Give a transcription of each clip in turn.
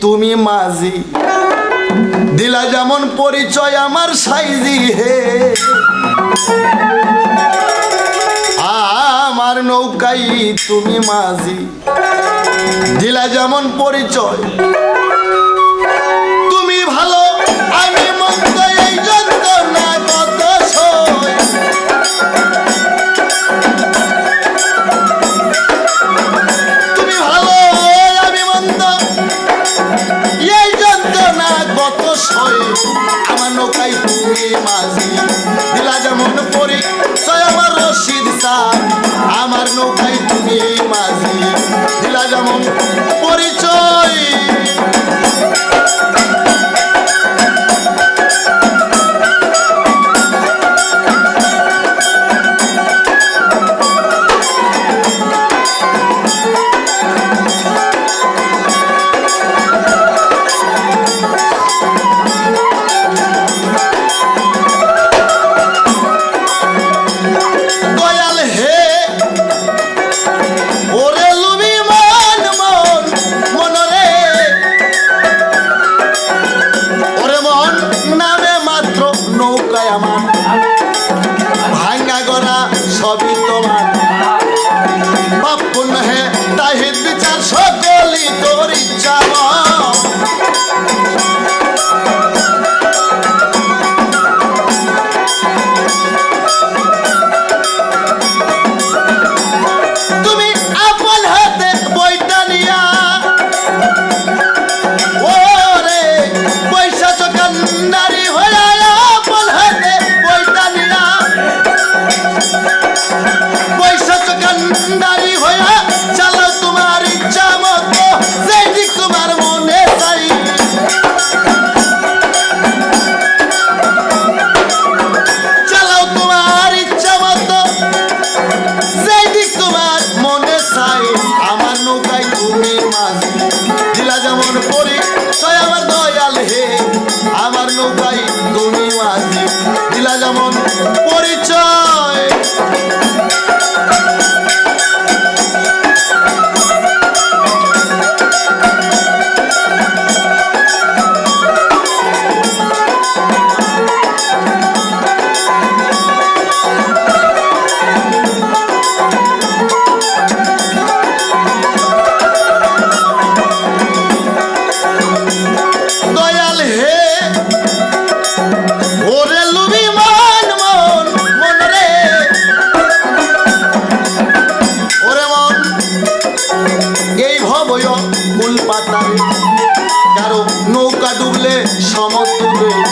তুমি মাঝি। দিলা যেমন পরিচয় আমার সাইজি হে। আমার নৌকাই তুমি মাঝি। দিলা যেমন পরিচয় তুমি মাঝি দিলা যেমন পরিচয়। সবই তোমার। বাপ পুণ্য হে তাহিদ বিচার সকলই তোর ইচ্ছা তেমন পরিচয়। Thank you.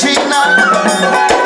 খুশি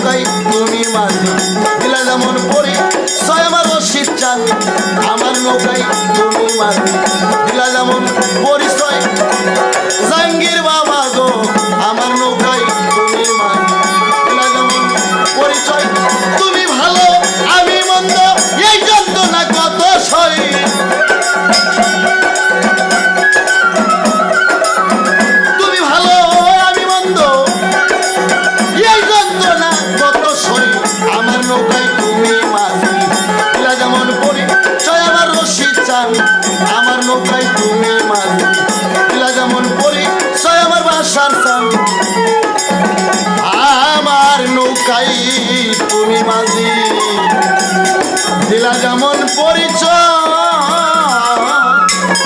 নৌকায় তুমি মাঝি। দিলা যেমন পরি, ছয় আমার অশীত চাঁদ। আমার নৌকায় তুমি মাঝি। দিলা যেমন পরিচয় তুমি মাঝি দিলা যেমন পরিচয়।